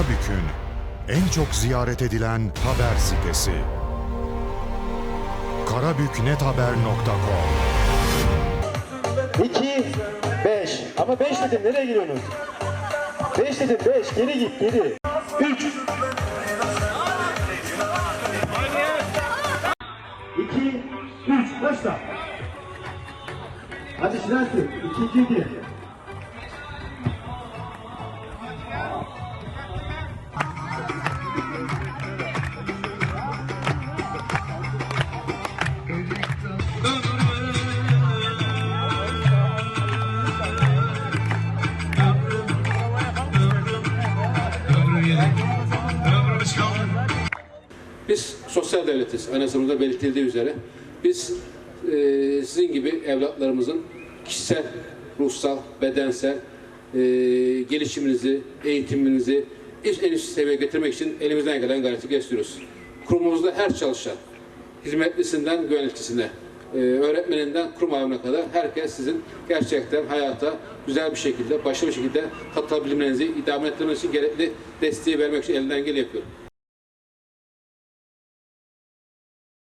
Karabük'ün en çok ziyaret edilen haber sitesi. karabüknethaber.com 2, 5. Ama 5 dedim nereye giriyorsunuz? 5 dedim 5 geri git geri. 3. 2, 3 başla. Hadi Şinasi 2, 2, 2. Biz sosyal devletiz. Anayasamızda belirtildiği üzere. Biz e, sizin gibi evlatlarımızın kişisel, ruhsal, bedensel e, gelişiminizi, eğitiminizi en üst seviyeye getirmek için elimizden gelen gayreti gösteriyoruz. Kurumumuzda her çalışan, hizmetlisinden güvenlikçisine, e, öğretmeninden kurum kadar herkes sizin gerçekten hayata güzel bir şekilde, başarılı bir şekilde katılabilmenizi, idame ettirmeniz için gerekli desteği vermek için elinden geleni yapıyor.